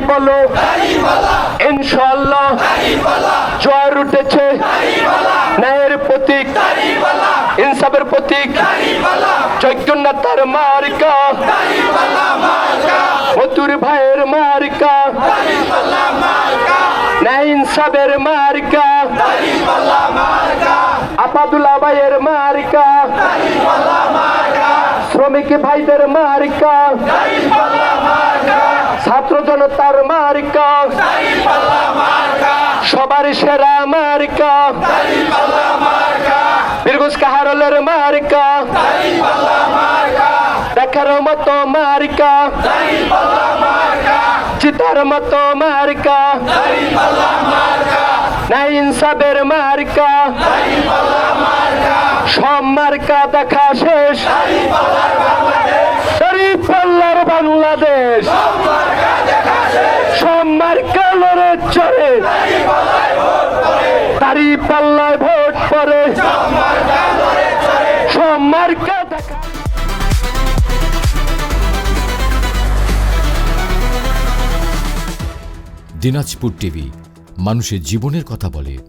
বলো ইনশাল্লাহ জয় উঠেছে। ন্যায়ের প্রতীক, ইনসাফের প্রতীক যজ্ঞনাথার মার্কা। মতুর ভাইয়ের মার্কা। ন্যায় ইনসাফের মার্কা। আপাদুল্লাহ ভাইয়ের মার্কা। শ্রমিক ভাইদের মার্কা। ছাত্র জনতার মার্কা। সবার সেরা মার্কা। বীরগুস কাহারলের মার্কা। দেখার মতো মার্কা। চিতার মতো মার্কা। নাই ইনসাবের মার্কা। সব মার্কা দেখা শেষ। বাংলাদেশ। সব মার্কা লড়ে চড়ে তারি পাল্লায় ভোট পরে দেখা। দিনাজপুর টিভি, মানুষের জীবনের কথা বলে।